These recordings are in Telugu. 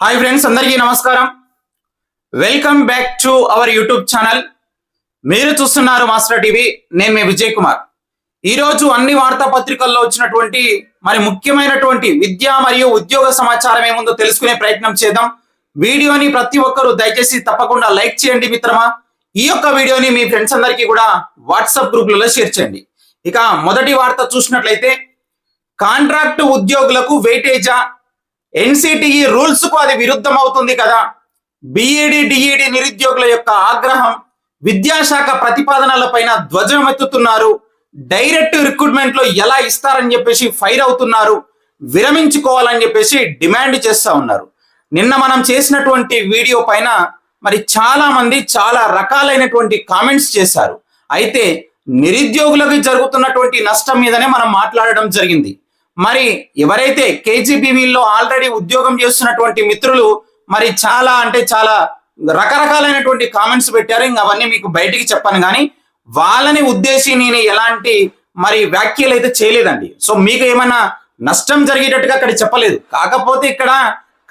హాయ్ ఫ్రెండ్స్ అందరికీ నమస్కారం. Welcome back to our YouTube channel మీరు చూస్తున్నారు మాస్టర్ టీవీ నేను మీ విజయ్ కుమార్. ఈరోజు అన్ని వార్తాపత్రికల్లో వచ్చినటువంటి మరి ముఖ్యమైనటువంటి విద్య మరియు ఉద్యోగ సమాచారం ఏముందో తెలుసుకునే ప్రయత్నం చేద్దాం. వీడియోని ప్రతి ఒక్కరూ దయచేసి తప్పకుండా లైక్ చేయండి మిత్రమా. ఈ యొక్క వీడియోని మీ ఫ్రెండ్స్ అందరికీ కూడా వాట్సాప్ గ్రూపులలో షేర్ చేయండి. ఇక మొదటి వార్త చూసినట్లయితే కాంట్రాక్ట్ ఉద్యోగులకు వెయిటేజా ఎన్సిటిఈ రూల్స్కు అది విరుద్ధం అవుతుంది కదా. బిఈడి డిఈడి నిరుద్యోగుల యొక్క ఆగ్రహం విద్యాశాఖ ప్రతిపాదనలపైన ధ్వజమెత్తుతున్నారు డైరెక్ట్ రిక్రూట్మెంట్లో ఎలా ఇస్తారని చెప్పేసి ఫైర్ అవుతున్నారు. విరమించుకోవాలని చెప్పేసి డిమాండ్ చేస్తూ ఉన్నారు. నిన్న మనం చేసినటువంటి వీడియో పైన మరి చాలా మంది చాలా రకాలైనటువంటి కామెంట్స్ చేశారు. అయితే నిరుద్యోగులకు జరుగుతున్నటువంటి నష్టం మీదనే మనం మాట్లాడడం జరిగింది. మరి ఎవరైతే కేజీబీవీల్లో ఆల్రెడీ ఉద్యోగం చేస్తున్నటువంటి మిత్రులు మరి చాలా అంటే చాలా రకరకాలైనటువంటి కామెంట్స్ పెట్టారు. ఇంకా అవన్నీ మీకు బయటికి చెప్పాను కానీ వాళ్ళని ఉద్దేశి నేను ఎలాంటి మరి వ్యాఖ్యలు అయితే చేయలేదండి. సో మీకు ఏమైనా నష్టం జరిగేటట్టుగా అక్కడ చెప్పలేదు. కాకపోతే ఇక్కడ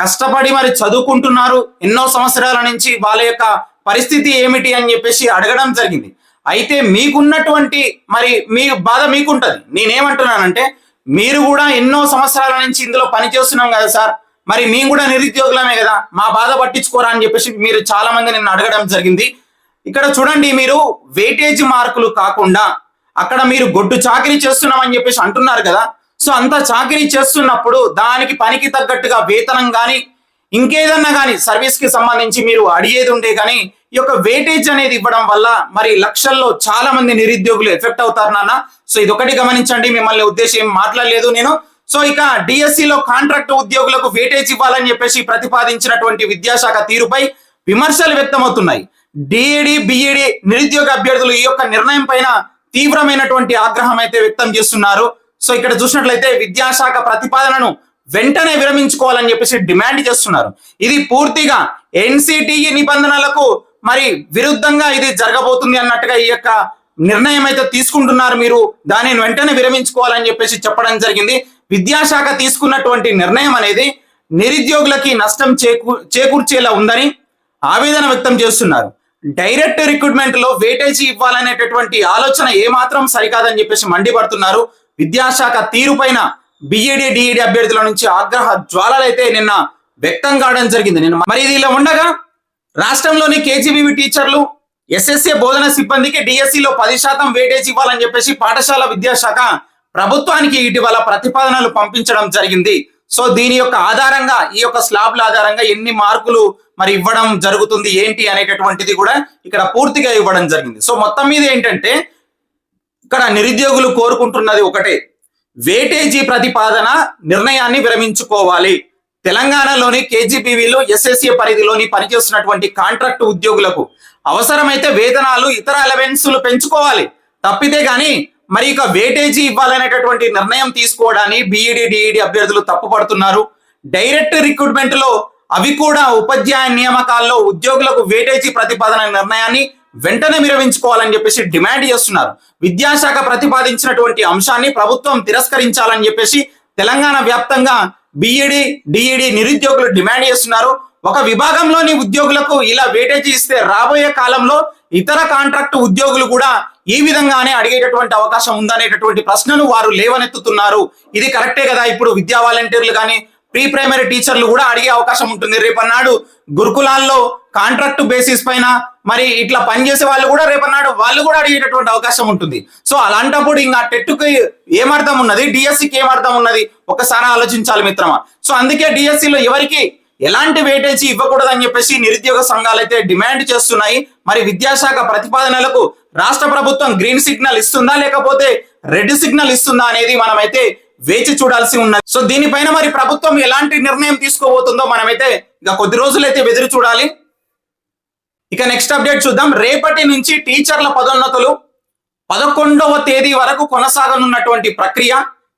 కష్టపడి మరి చదువుకుంటున్నారు ఎన్నో సంవత్సరాల నుంచి వాళ్ళ యొక్క పరిస్థితి ఏమిటి అని చెప్పేసి అడగడం జరిగింది. అయితే మీకున్నటువంటి మరి మీ బాధ మీకుంటుంది. నేనేమంటున్నానంటే మీరు కూడా ఎన్నో సంవత్సరాల నుంచి ఇందులో పని చేస్తున్నాం కదా సార్. మరి మేము కూడా నిరుద్యోగులమే కదా. మా బాధ పట్టించుకోరా అని చెప్పేసి మీరు చాలా మంది నిన్ను అడగడం జరిగింది. ఇక్కడ చూడండి మీరు వెయిటేజ్ మార్కులు కాకుండా అక్కడ మీరు గొడ్డు చాకరీ చేస్తున్నామని చెప్పేసి అంటున్నారు కదా. సో అంత చాకరీ చేస్తున్నప్పుడు దానికి పనికి తగ్గట్టుగా వేతనం కానీ ఇంకేదన్నా కానీ సర్వీస్కి సంబంధించి మీరు అడిగేది ఉంటే కానీ ఈ యొక్క వేటేజ్ అనేది ఇవ్వడం వల్ల మరి లక్షల్లో చాలా మంది నిరుద్యోగులు ఎఫెక్ట్ అవుతారు నాన్న. సో ఇది ఒకటి గమనించండి మిమ్మల్ని ఉద్దేశం ఏం మాట్లాడలేదు నేను. సో ఇక డిఎస్సిలో కాంట్రాక్ట్ ఉద్యోగులకు వేటేజ్ ఇవ్వాలని చెప్పేసి ప్రతిపాదించినటువంటి విద్యాశాఖ తీరుపై విమర్శలు వ్యక్తమవుతున్నాయి. డిఏడి బిఏడి నిరుద్యోగ అభ్యర్థులు ఈ యొక్క నిర్ణయం పైన తీవ్రమైనటువంటి ఆగ్రహం అయితే వ్యక్తం చేస్తున్నారు. సో ఇక్కడ చూసినట్లయితే విద్యాశాఖ ప్రతిపాదనను వెంటనే విరమించుకోవాలని చెప్పేసి డిమాండ్ చేస్తున్నారు. ఇది పూర్తిగా ఎన్సిటిఈ నిబంధనలకు మరి విరుద్ధంగా ఇది జరగబోతుంది అన్నట్టుగా ఈ యొక్క నిర్ణయం అయితే తీసుకుంటున్నారు మీరు దానిని వెంటనే విరమించుకోవాలని చెప్పేసి చెప్పడం జరిగింది. విద్యాశాఖ తీసుకున్నటువంటి నిర్ణయం అనేది నిరుద్యోగులకి నష్టం చేకూ చేకూర్చేలా ఉందని ఆవేదన వ్యక్తం చేస్తున్నారు. డైరెక్ట్ రిక్రూట్మెంట్లో వేటేజీ ఇవ్వాలనేటటువంటి ఆలోచన ఏమాత్రం సరికాదని చెప్పేసి మండిపడుతున్నారు. విద్యాశాఖ తీరుపైన బిఈడి డిఈడి అభ్యర్థుల నుంచి ఆగ్రహ జ్వాలలైతే నిన్న వ్యక్తం కావడం జరిగింది. నిన్న మరి ఇది ఇలా ఉండగా రాష్ట్రంలోని కేజీబీవీ టీచర్లు ఎస్ఎస్ఏ బోధన సిబ్బందికి డిఎస్సిలో పది శాతం వేటేజ్ ఇవ్వాలని చెప్పేసి పాఠశాల విద్యాశాఖ ప్రభుత్వానికి ఇటీవల ప్రతిపాదనలు పంపించడం జరిగింది. సో దీని యొక్క ఆధారంగా ఈ యొక్క స్లాబ్ల ఆధారంగా ఎన్ని మార్కులు మరి ఇవ్వడం జరుగుతుంది ఏంటి అనేటటువంటిది కూడా ఇక్కడ పూర్తిగా ఇవ్వడం జరిగింది. సో మొత్తం మీద ఏంటంటే ఇక్కడ నిరుద్యోగులు కోరుకుంటున్నది ఒకటే. వేటేజీ ప్రతిపాదన నిర్ణయాన్ని విరమించుకోవాలి. తెలంగాణలోని కేజీబీవీలో ఎస్ఎస్ఏ పరిధిలోని పనిచేస్తున్నటువంటి కాంట్రాక్ట్ ఉద్యోగులకు అవసరమైతే వేతనాలు ఇతర అలవెన్సులు పెంచుకోవాలి. తప్పితే గాని మరి ఇక వేటేజీ ఇవ్వాలనేటటువంటి నిర్ణయం తీసుకోవడాన్ని బీఈడి డిఈడి అభ్యర్థులు తప్పుపడుతున్నారు. డైరెక్ట్ రిక్రూట్మెంట్లో అవి కూడా ఉపాధ్యాయ నియామకాల్లో ఉద్యోగులకు వేటేజీ ప్రతిపాదన నిర్ణయాన్ని వెంటనే విరమించుకోవాలని చెప్పేసి డిమాండ్ చేస్తున్నారు. విద్యాశాఖ ప్రతిపాదించినటువంటి అంశాన్ని ప్రభుత్వం తిరస్కరించాలని చెప్పేసి తెలంగాణ వ్యాప్తంగా బిఈడి డిఈడి నిరుద్యోగులు డిమాండ్ చేస్తున్నారు. ఒక విభాగంలోని ఉద్యోగులకు ఇలా వేటేజీ ఇస్తే రాబోయే కాలంలో ఇతర కాంట్రాక్ట్ ఉద్యోగులు కూడా ఈ విధంగానే అడిగేటటువంటి అవకాశం ఉందనేటటువంటి ప్రశ్నను వారు లేవనెత్తుతున్నారు. ఇది కరెక్టే కదా? ఇప్పుడు విద్యా వాలంటీర్లు కానీ ప్రీ ప్రైమరీ టీచర్లు కూడా అడిగే అవకాశం ఉంటుంది. రేపన్నాడు గురుకులాల్లో కాంట్రాక్ట్ బేసిస్ పైన మరి ఇట్లా పనిచేసే వాళ్ళు కూడా రేపన్నాడు వాళ్ళు కూడా అడిగేటటువంటి అవకాశం ఉంటుంది. సో అలాంటప్పుడు ఇంకా టెట్టుకి ఏమర్థం ఉన్నది? డిఎస్సికి ఏమర్థం ఉన్నది? ఒకసారి ఆలోచించాలి మిత్రమా. సో అందుకే డిఎస్సిలో లో ఎవరికి ఎలాంటి వేటేజీ ఇవ్వకూడదు అని చెప్పేసి నిరుద్యోగ సంఘాలు అయితే డిమాండ్ చేస్తున్నాయి. మరి విద్యాశాఖ ప్రతిపాదనలకు రాష్ట్ర ప్రభుత్వం గ్రీన్ సిగ్నల్ ఇస్తుందా లేకపోతే రెడ్ సిగ్నల్ ఇస్తుందా అనేది మనమైతే వేచి చూడాల్సి ఉన్నది. సో దీనిపైన మరి ప్రభుత్వం ఎలాంటి నిర్ణయం తీసుకోబోతుందో మనమైతే ఇక కొద్ది రోజులైతే ఎదురు చూడాలి. ఇక నెక్స్ట్ అప్డేట్ చూద్దాం. రేపటి నుంచి టీచర్ల పదోన్నతులు పదకొండవ తేదీ వరకు కొనసాగనున్నటువంటి ప్రక్రియ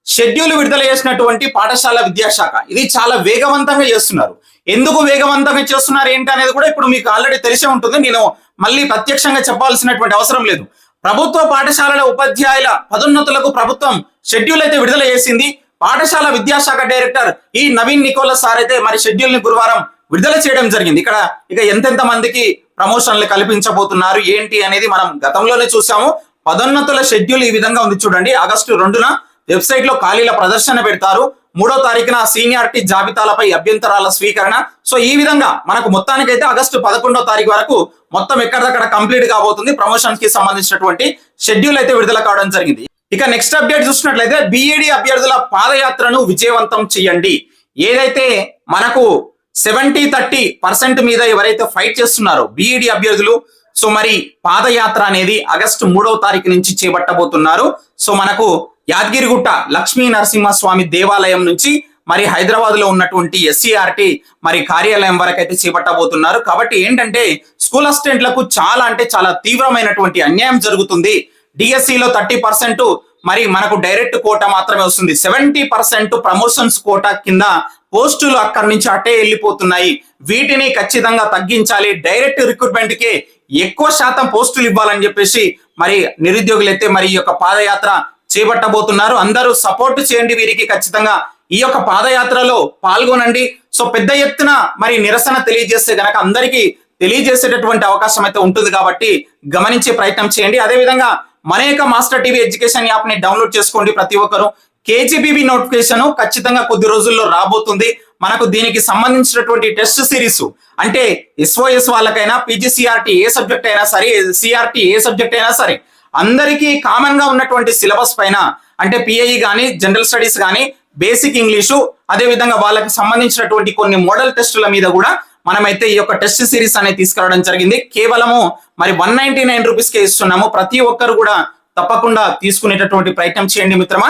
షెడ్యూల్ విడుదల చేసినటువంటి పాఠశాల విద్యాశాఖ. ఇది చాలా వేగవంతంగా చేస్తున్నారు. ఎందుకు వేగవంతంగా చేస్తున్నారు ఏంటి అనేది కూడా ఇప్పుడు మీకు ఆల్రెడీ తెలిసే ఉంటుంది. నేను మళ్ళీ ప్రత్యక్షంగా చెప్పాల్సినటువంటి అవసరం లేదు. ప్రభుత్వ పాఠశాలల ఉపాధ్యాయుల పదోన్నతులకు ప్రభుత్వం షెడ్యూల్ అయితే విడుదల చేసింది. పాఠశాల విద్యాశాఖ డైరెక్టర్ ఈ నవీన్ నికోలస్ సార్ అయితే మరి షెడ్యూల్ని గురువారం విడుదల చేయడం జరిగింది. ఇక్కడ ఇక ఎంతెంత మందికి ప్రమోషన్లు కల్పించబోతున్నారు. ఏంటి అనేది మనం గతంలోనే చూసాము పదోన్నతుల షెడ్యూల్ ఈ విధంగా ఉంది చూడండి. ఆగస్టు రెండున వెబ్సైట్లో ఖాళీల ప్రదర్శన పెడతారు. మూడో తారీఖున సీనియారిటీ జాబితాలపై అభ్యంతరాల స్వీకరణ. సో ఈ విధంగా మనకు మొత్తానికైతే ఆగస్టు పదకొండో తారీఖు వరకు మొత్తం ఎక్కడిదక్కడ కంప్లీట్ కాబోతుంది. ప్రమోషన్కి సంబంధించినటువంటి షెడ్యూల్ అయితే విడుదల కావడం జరిగింది. ఇక నెక్స్ట్ అప్డేట్ చూసినట్లయితే బిఈడి అభ్యర్థుల పాదయాత్రను విజయవంతం చేయండి. ఏదైతే మనకు సెవెంటీ థర్టీ పర్సెంట్ మీద ఎవరైతే ఫైట్ చేస్తున్నారో బిఈడి అభ్యర్థులు సో మరి పాదయాత్ర అనేది ఆగస్టు మూడవ తారీఖు నుంచి చేపట్టబోతున్నారు. సో మనకు యాదగిరిగుట్ట లక్ష్మీ నరసింహస్వామి దేవాలయం నుంచి మరి హైదరాబాద్లో ఉన్నటువంటి ఎస్సీఆర్టీ మరి కార్యాలయం వరకు అయితే చేపట్టబోతున్నారు. కాబట్టి ఏంటంటే స్కూల్ అసిస్టెంట్లకు చాలా అంటే చాలా తీవ్రమైనటువంటి అన్యాయం జరుగుతుంది. డిఎస్సిలో థర్టీ పర్సెంట్ మరి మనకు డైరెక్ట్ కోట మాత్రమే వస్తుంది. సెవెంటీ పర్సెంట్ ప్రమోషన్స్ కోట కింద పోస్టులు అక్కడి నుంచి అటే వెళ్ళిపోతున్నాయి. వీటిని ఖచ్చితంగా తగ్గించాలి. డైరెక్ట్ రిక్రూట్మెంట్కి ఎక్కువ శాతం పోస్టులు ఇవ్వాలని చెప్పేసి మరి నిరుద్యోగులు అయితే మరి ఈ యొక్క పాదయాత్ర చేపట్టబోతున్నారు. అందరూ సపోర్ట్ చేయండి వీరికి ఖచ్చితంగా. ఈ యొక్క పాదయాత్రలో పాల్గొనండి. సో పెద్ద ఎత్తున మరి నిరసన తెలియజేస్తే గనక అందరికీ తెలియజేసేటటువంటి అవకాశం అయితే ఉంటుంది కాబట్టి గమనించే ప్రయత్నం చేయండి. అదేవిధంగా మన యొక్క మాస్టర్ టీవీ ఎడ్యుకేషన్ యాప్ని డౌన్లోడ్ చేసుకోండి ప్రతి ఒక్కరు. కేజీబీబీ నోటిఫికేషన్ ఖచ్చితంగా కొద్ది రోజుల్లో రాబోతుంది. మనకు దీనికి సంబంధించినటువంటి టెస్ట్ సిరీస్ అంటే ఎస్ఓఎస్ వాళ్ళకైనా పీజీసీఆర్టీ ఏ సబ్జెక్ట్ అయినా సరే సిఆర్టీ ఏ సబ్జెక్ట్ అయినా సరే అందరికీ కామన్గా ఉన్నటువంటి సిలబస్ పైన అంటే పిఐ కానీ జనరల్ స్టడీస్ కానీ బేసిక్ ఇంగ్లీషు అదే విధంగా వాళ్ళకి సంబంధించినటువంటి కొన్ని మోడల్ టెస్టుల మీద కూడా మనమైతే ఈ యొక్క టెస్ట్ సిరీస్ అనేది తీసుకురావడం జరిగింది. కేవలము మరి వన్ నైన్టీ నైన్ రూపీస్ కే ఇస్తున్నాము. ప్రతి ఒక్కరు కూడా తప్పకుండా తీసుకునేటటువంటి ప్రయత్నం చేయండి మిత్రమా.